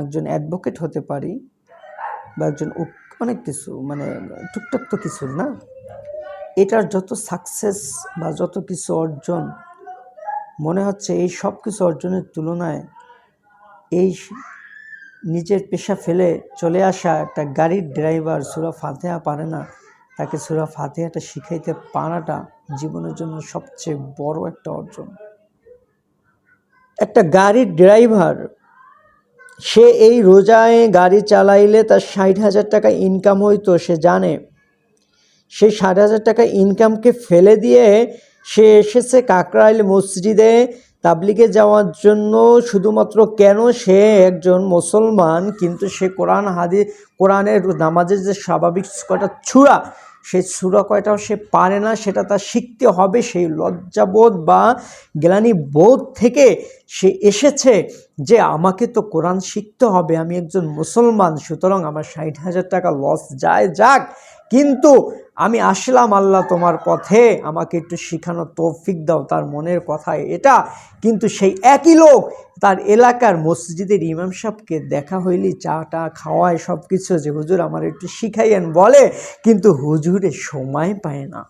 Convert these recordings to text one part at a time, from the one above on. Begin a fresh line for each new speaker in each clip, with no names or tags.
একজন অ্যাডভোকেট হতে পারি বা একজন অনেক কিছু মানে টুকটাক তো কিছু না। এটার যত সাকসেস বা যত কিছু অর্জন, মনে হচ্ছে এই সব কিছু অর্জনের তুলনায় এই নিজের পেশা ফেলে চলে আসা একটা গাড়ির ড্রাইভার সুরা ফাতেহা পারে না, তাকে সুরা ফাতেহাটা শিখাইতে পারাটা জীবনের জন্য সবচেয়ে বড় একটা অর্জন। একটা গাড়ির ড্রাইভার সে এই রোজায় গাড়ি চালাইলে তার ষাট হাজার টাকা ইনকাম হইতো, সে জানে। সেই ষাট হাজার টাকা ইনকামকে ফেলে দিয়ে সে এসেছে কাকরাইল মসজিদে তাবলিগে যাওয়ার জন্য শুধুমাত্র কেন সে একজন মুসলমান, কিন্তু সে কোরআন হাদি, কোরআনের নামাজের যে স্বাভাবিক কয়টা ছুরা, সেই ছুরা কয়টাও সে পারে না, সেটা তার শিখতে হবে। সেই লজ্জাবোধ বা গ্লানি বোধ থেকে সে এসেছে যে আমাকে তো কোরআন শিখতে হবে, আমি একজন মুসলমান, সুতরাং আমার ষাট হাজার টাকা লস যায় যাক। কিন্তু আমি আসলাম আল্লাহ তোমার পথে, আমাকে একটু শিখানো তৌফিক দাও তার মনের কথা এটা কিন্তু সেই একই লোক, তার এলাকার মসজিদের ইমাম সাহেবকে দেখা হইলি চা টা খাওয়ায় সব কিছু যে হুজুর আমার একটু শিখাইয়েন বলে, কিন্তু হুজুরে সময় পায় না।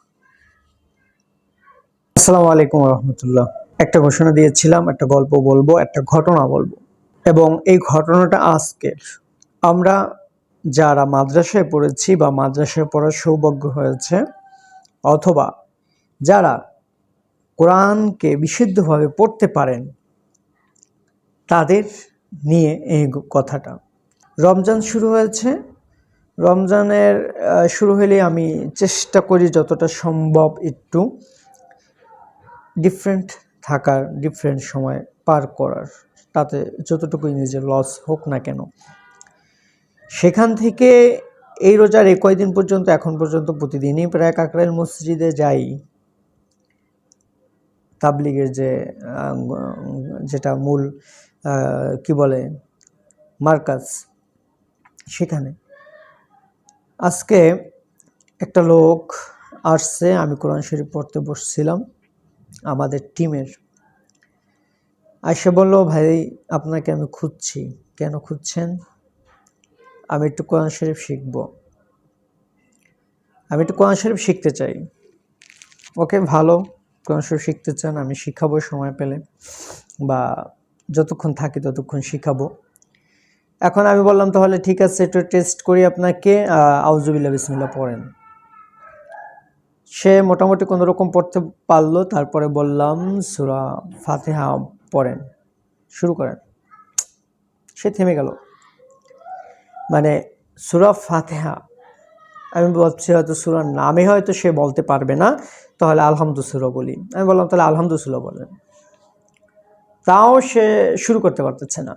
আসসালামু আলাইকুম রহমতুল্লাহ একটা ঘোষণা দিয়েছিলাম, একটা গল্প বলব, একটা ঘটনা বলব। এবং এই ঘটনাটা আজকের। আমরা যারা মাদ্রাসায় পড়েছি বা মাদ্রাসায় পড়ার সৌভাগ্য হয়েছে, অথবা যারা কোরআনকে বিশুদ্ধভাবে পড়তে পারেন, তাদের নিয়ে এই কথাটা। রমজান শুরু হয়েছে। রমজানের শুরু হলে আমি চেষ্টা করি যতটা সম্ভব একটু ডিফারেন্ট থাকার ডিফারেন্ট সময় পার করার। তাতে যতটুকুই নিজের লস হোক না কেন। সেখান থেকে এই রোজার এই কয়দিন পর্যন্ত, এখন পর্যন্ত প্রতিদিনই প্রায় কাকরাইল মসজিদে যাই। তাবলিগের যে যেটা মূল কি বলে, মার্কাজ সেখানে। আজকে একটা লোক আসছে, আমি কোরআন শরীফ পড়তে বসছিলাম, আমাদের টিমের। আইসে বলল, ভাই, আপনাকে আমি খুঁজছি। কেন খুঁজছেন? আমি একটু কোরআন শরীফ শিখব। আমি একটু কোরআন শরীফ শিখতে চাই। ওকে, ভালো, কোরআন শরীফ শিখতে চান, আমি শিখাবো সময় পেলে, বা যতক্ষণ থাকি ততক্ষণ শিখাবো। এখন আমি বললাম, তাহলে ঠিক আছে, একটু টেস্ট করি আপনাকে আউজুবিল্লা বিসমিল্লা পড়েন। সে মোটামুটি কোনো রকম পড়তে পারল, তারপরে বললাম, সুরা ফাতেহা পড়েন, শুরু করেন। সে থেমে গেল। মানে সুরা ফাতেহা। আমি বলছি হয়তো সুরার নামে হয়তো সে বলতে পারবে না, তাহলে আলহামদু সুরা বলি। আমি বললাম, তাহলে আলহামদু সুরা বলেন। তাও সে শুরু করতে পারতেছে না।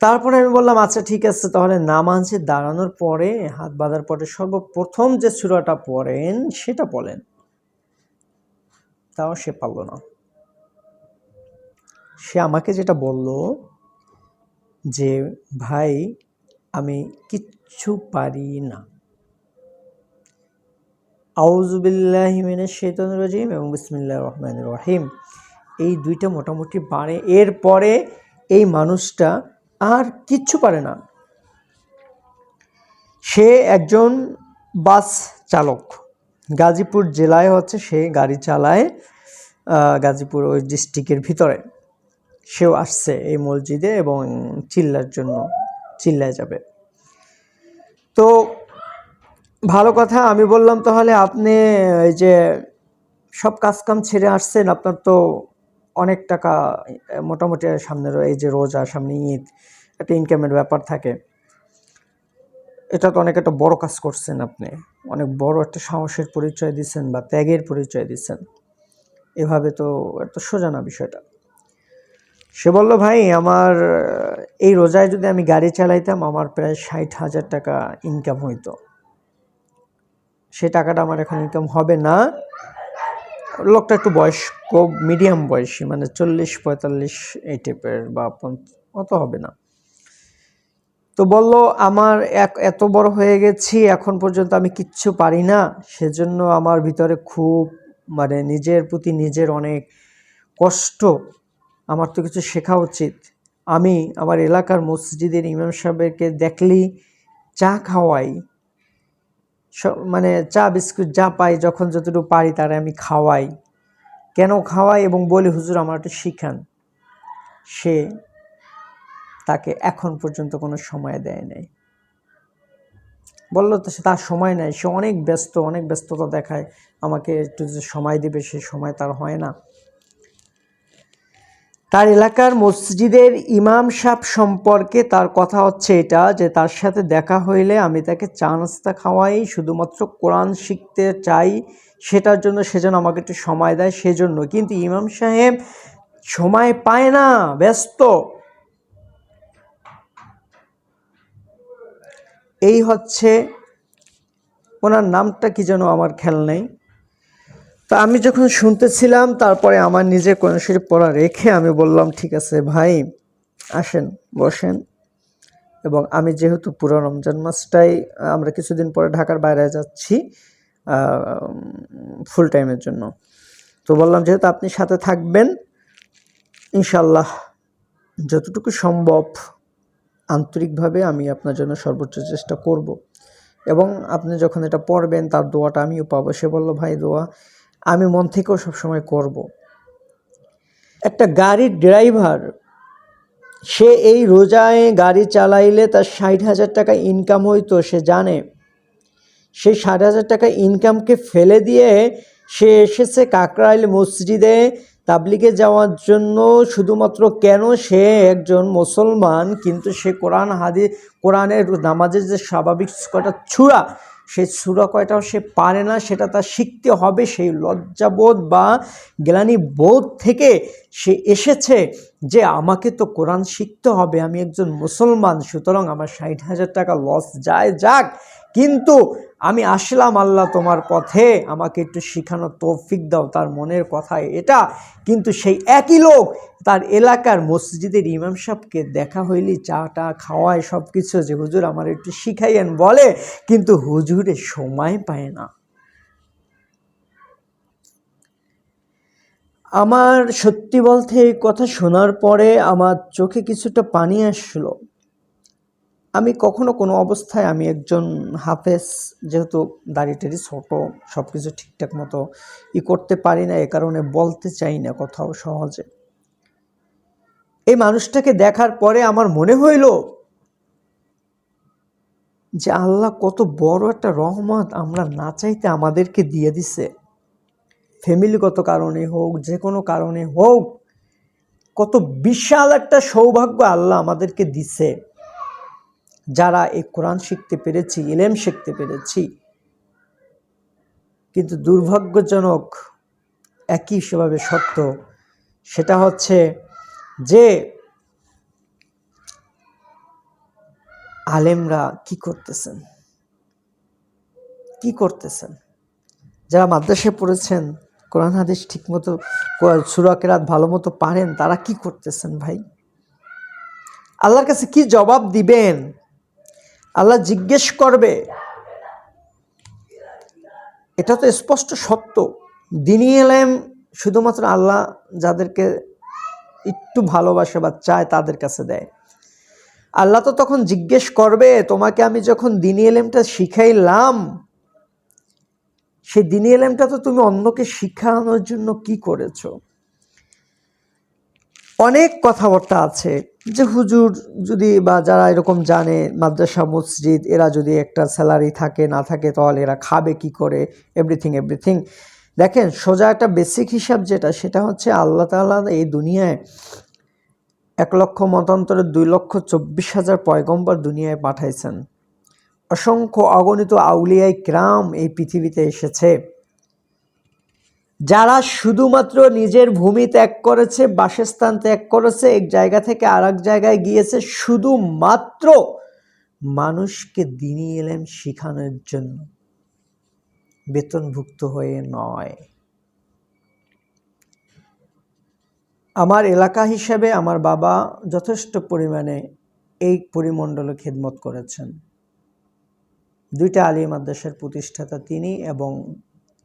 তারপরে আমি বললাম আচ্ছা ঠিক আছে, তাহলে নামাজে দাঁড়ানোর পরে, হাত বাঁধার পরে সর্বপ্রথম যে সুরাটা পড়েন, সেটা বলেন তাও সে পারল না। সে আমাকে যেটা বলল যে, ভাই, আমি কিচ্ছু পারি না। আউজুবিল্লাহিমিনের শেতন রাজিম এবং বিসমিল্লাহ রহমান রহিম। এই দুইটা মোটামুটি পারে এরপরে এই মানুষটা আর কিচ্ছু পারে না। সে একজন বাস চালক। গাজীপুর জেলায় হচ্ছে সে গাড়ি চালায় গাজীপুর ওই ডিস্ট্রিক্টের ভিতরে। সেও আসছে এই মসজিদে এবং চিল্লার জন্য চিল্লায় যাবে। তো ভালো কথা, আমি বললাম তাহলে আপনি, এই যে সব কাজকাম ছেড়ে আসছেন, আপনার তো অনেক টাকা মোটামুটি সামনে এই যে রোজা, সামনে ঈদ, একটা ইনকামের ব্যাপার থাকে। এটা তো অনেক একটা বড় কাজ করছেন আপনি, অনেক বড় একটা সাহসের পরিচয় দিচ্ছেন বা ত্যাগের পরিচয় দিচ্ছেন এভাবে তো এত সোজা না বিষয়টা। সে বলল, ভাই, আমার, এই রোজায় যদি আমি গাড়ি চালাইতাম, আমার প্রায় ষাট হাজার টাকা ইনকাম হইতো। সে টাকাটা আমার এখন ইনকাম হবে না। লোকটা একটু বয়স্ক মিডিয়াম বয়সী মানে চল্লিশ, পঁয়তাল্লিশ, এই টাইপের বা অত হবে না। তো বলল, আমার এক এত বড় হয়ে গেছি, এখন পর্যন্ত আমি কিচ্ছু পারি না। সেজন্য আমার ভিতরে খুব মানে নিজের প্রতি নিজের অনেক কষ্ট আমার তো কিছু শেখা উচিত। আমি আমার এলাকার মসজিদের ইমাম সাহেবকে দেখলেই চা খাওয়াই। মানে চা, বিস্কুট যা পাই, যখন যতটুকু পারি তারা আমি খাওয়াই। কেন খাওয়াই এবং বলি, হুজুর, আমার একটু শিখান। সে তাকে এখন পর্যন্ত কোনো সময় দেয় নাই। বলল তো সে তার সময় নাই, সে অনেক ব্যস্ত, অনেক ব্যস্ততা দেখায়। আমাকে একটু যে সময় দেবে, সে সময় তার হয় না। তার এলাকার মসজিদের ইমাম সাহেব সম্পর্কে তার কথা হচ্ছে এটা, যে তার সাথে দেখা হইলে আমি তাকে চা নাস্তা খাওয়াই, শুধুমাত্র কোরআন শিখতে চাই, সেটার জন্য সেজন্য আমাকে একটু সময় দেয়, সেজন্য। কিন্তু ইমাম সাহেব সময় পায় না, ব্যস্ত। এই হচ্ছে ওনার নামটা কি যেন আমার খেয়াল নেই। তো আমি যখন শুনতেছিলাম, তারপরে আমার নিজের কোরআন শরীফ পড়া রেখে আমি বললাম, ঠিক আছে ভাই, আসেন, বসেন। এবং আমি যেহেতু পুরো রমজান মাসটাই, আমরা কিছুদিন পরে ঢাকার বাইরে যাচ্ছি ফুল টাইমের জন্য। তো বললাম, যেহেতু আপনি সাথে থাকবেন ইনশাল্লাহ যতটুকু সম্ভব আন্তরিকভাবে আমি আপনার জন্য সর্বোচ্চ চেষ্টা করব। এবং আপনি যখন এটা পড়বেন, তার দোয়াটা আমিও পাবো। সে বলল, ভাই, দোয়া আমি মন থেকেও সবসময় করব। একটা গাড়ির ড্রাইভার, সে এই রোজায় গাড়ি চালাইলে তার ষাট হাজার টাকা ইনকাম হইতো, সে জানে। সেই ষাট হাজার টাকা ইনকামকে ফেলে দিয়ে সে এসেছে কাকরাইল মসজিদে তাবলিগে যাওয়ার জন্য। শুধুমাত্র কেন সে একজন মুসলমান, কিন্তু সে কোরআন হাদি, কোরআনের নামাজের যে স্বাভাবিক কয়টা ছুরা সেই সুরা কয়টাও সে পারে না, সেটা তার শিখতে হবে। সেই লজ্জাবোধ বা গ্লানি বোধ থেকে সে এসেছে যে আমাকে তো কোরআন শিখতে হবে, আমি একজন মুসলমান, সুতরাং আমার ষাট হাজার টাকা লস যায় যাক। কিন্তু আমি আসলাম আল্লাহ তোমার পথে, আমাকে একটু শিখানো তৌফিক দাও তার মনের কথা এটা। কিন্তু সেই একই লোক তার এলাকার মসজিদের ইমাম সাহেবকে দেখা হইলি চা টা খাওয়ায় সব কিছু যে হুজুর আমার একটু শিখাইয়েন বলে, কিন্তু হুজুরে সময় পায় না। আমার সত্যি বলতে এই কথা শোনার পরে আমার চোখে কিছুটা পানি আসলো। আমি কখনো কোনো অবস্থায় আমি একজন হাফেজ, যেহেতু দাড়ি টাড়ি ছোটো সব কিছু ঠিকঠাক মতো ই করতে পারি না, এ কারণে বলতে চাই না কোথাও সহজে। এই মানুষটাকে দেখার পরে আমার মনে হইল যে আল্লাহ কত বড় একটা রহমত আমরা না চাইতে আমাদেরকে দিয়ে দিছে। ফ্যামিলিগত কারণে হোক যে কোনো কারণে হোক, কত বিশাল একটা সৌভাগ্য আল্লাহ আমাদেরকে দিছে। যারা এই কোরআন শিখতে পেরেছি, ইলেম শিখতে পেরেছি, কিন্তু দুর্ভাগ্যজনক একই সেভাবে সত্য, সেটা হচ্ছে যে আলেমরা কি করতেছেন? কি করতেছেন? যারা মাদ্রাসায় পড়েছেন, কোরআন হাদিস ঠিকমতো সুরাকেরাত ভালো মতো পারেন, তারা কি করতেছেন ভাই? আল্লাহর কাছে কি জবাব দিবেন? আল্লাহ জিজ্ঞেস করবে। এটা তো স্পষ্ট সত্য। দিনী এলেম শুধুমাত্র আল্লাহ যাদেরকে একটু ভালোবাসে বা চায় তাদের কাছে দেয়। আল্লাহ তো তখন জিজ্ঞেস করবে, তোমাকে আমি যখন দিনী এলেমটা শিখাইলাম, সেই দিনী এলেমটা তো তুমি অন্যকে শিখানোর জন্য কি করেছ? অনেক কথাবার্তা আছে যে হুজুর যদি বা যারা এরকম জানে মাদ্রাসা, মসজিদ, এরা যদি একটা স্যালারি থাকে, না থাকে, তাহলে এরা খাবে কি করে? এভরিথিং এভরিথিং দেখেন, সোজা একটা বেসিক হিসাব যেটা, সেটা হচ্ছে আল্লাহ তাআলা এই দুনিয়ায় এক লক্ষ মতান্তরে দুই লক্ষ চব্বিশ হাজার পয়গম্বর দুনিয়ায় পাঠাইছেন। অসংখ্য অগণিত আউলিয়াই ক্রাম এই পৃথিবীতে এসেছে। যারা শুধুমাত্র নিজের ভূমি ত্যাগ করেছে, বাসস্থান ত্যাগ করেছে, এক জায়গা থেকে আর জায়গায় গিয়েছে, শুধুমাত্র মানুষকে দিনী এলেন শিখানোর জন্য বেতনভুক্ত হয়ে নয়। আমার এলাকা হিসাবে আমার বাবা যথেষ্ট পরিমাণে এই পরিমণ্ডলে খেদমত করেছেন। দুইটা আলী মাদ্রাসার প্রতিষ্ঠাতা তিনি এবং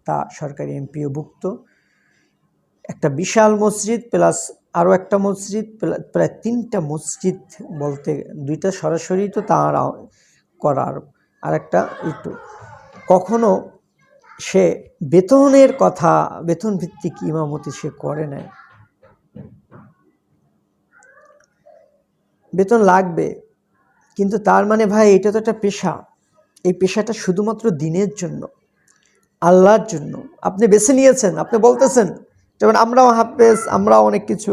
তা সরকারি এমপিওভুক্ত। একটা বিশাল মসজিদ প্লাস আরও একটা মসজিদ প্রায় তিনটা মসজিদ বলতে দুইটা সরাসরি তো তার করার আর একটা একটু কখনো সে বেতনের কথা, বেতন ভিত্তিক ইমামতি সে করে নেয় বেতন লাগবে, কিন্তু তার মানে ভাই এটা তো একটা পেশা। এই পেশাটা শুধুমাত্র দিনের জন্য। আল্লাহর জন্য। আপনি বেছে নিয়েছেন, আপনি বলতেছেন, যেমন আমরাও হাফেজ, আমরাও অনেক কিছু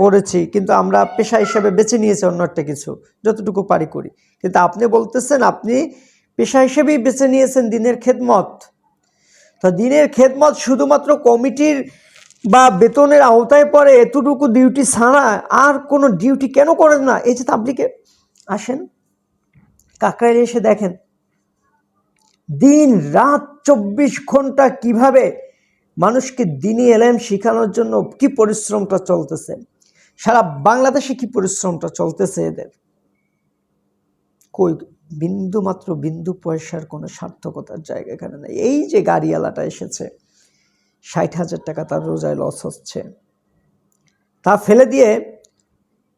পড়েছি, কিন্তু আমরা পেশা হিসাবে বেছে নিয়েছি অন্য একটা কিছু, যতটুকু পারি করি। কিন্তু আপনি বলতেছেন, আপনি পেশা হিসেবেই বেছে নিয়েছেন দিনের খেদমত। তো দিনের খেদমত শুধুমাত্র কমিটির বা বেতনের আওতায় পড়ে এতটুকু ডিউটি ছাড়া আর কোনো ডিউটি কেন করেন না? এই যে তাবলিকে আসেন, কাকরাইলে এসে দেখেন দিন, রাত, চব্বিশ ঘণ্টা কীভাবে মানুষকে দিনই এলেম শেখানোর জন্য কি পরিশ্রমটা চলতেছে? সারা বাংলাদেশে কি পরিশ্রমটা চলতেছে এদের? কই বিন্দু মাত্র বিন্দু পয়সার কোনো সার্থকতার জায়গা এখানে নেই। এই যে গাড়িওয়ালাটা এসেছে, ষাট হাজার টাকা তার রোজায় লস হচ্ছে। তা ফেলে দিয়ে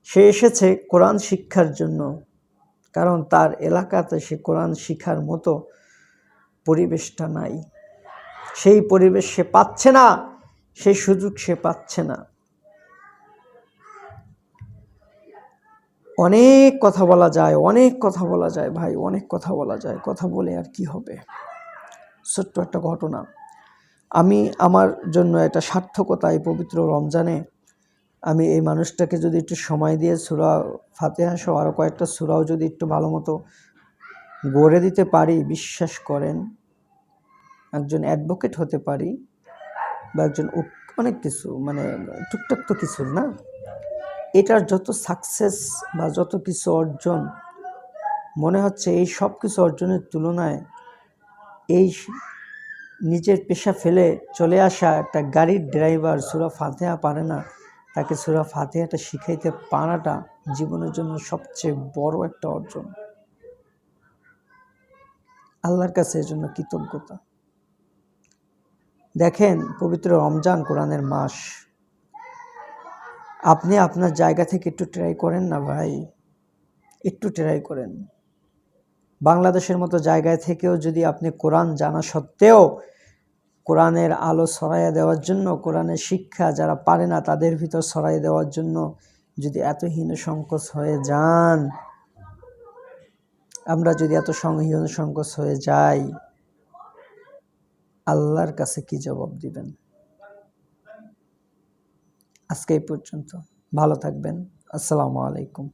সে এসেছে কোরআন শিক্ষার জন্য। কারণ তার এলাকাতে সে কোরআন শিখার মতো পরিবেশটা নাই। সেই পরিবেশ সে পাচ্ছে না, সেই সুযোগ সে পাচ্ছে না। অনেক কথা বলা যায়, অনেক কথা বলা যায় ভাই, অনেক কথা বলা যায়, কথা বলে আর কি হবে? ছোট্ট একটা ঘটনা। আমি আমার জন্য একটা সার্থকতা এই পবিত্র রমজানে আমি এই মানুষটাকে যদি একটু সময় দিয়ে সুরা ফাতেহা সহ আরও কয়েকটা সুরাও যদি একটু ভালো মতো গড়ে দিতে পারি, বিশ্বাস করেন একজন অ্যাডভোকেট হতে পারি বা একজন অনেক কিছু মানে টুকটাক তো কিছু না। এটার যত সাকসেস বা যত কিছু অর্জন, মনে হচ্ছে এই সব কিছু অর্জনের তুলনায় এই নিজের পেশা ফেলে চলে আসা একটা গাড়ির ড্রাইভার সুরা ফাতেহা পারে না। তাকে সুরা ফাতেহাটা শিখাইতে পারাটা জীবনের জন্য সবচেয়ে বড় একটা অর্জন। আল্লাহর কাছে এজন্য কৃতজ্ঞতা। দেখেন, পবিত্র রমজান কোরআনের মাস। আপনি আপনার জায়গা থেকে একটু ট্রাই করেন না ভাই? একটু ট্রাই করেন। বাংলাদেশের মতো জায়গায় থেকেও যদি আপনি কোরআন জানা সত্ত্বেও কোরআনের আলো ছড়াইয়া দেওয়ার জন্য, কোরআনের শিক্ষা যারা পারে না, তাদের ভিতর ছড়াইয়া দেওয়ার জন্য যদি এত হীন সংকোচ হয়ে যান, আমরা যদি এত সংহীন সংকোচ হয়ে যাই আল্লাহর কাছে কি জবাব দিবেন? আজকে এই পর্যন্ত। ভালো থাকবেন। আসসালামু আলাইকুম।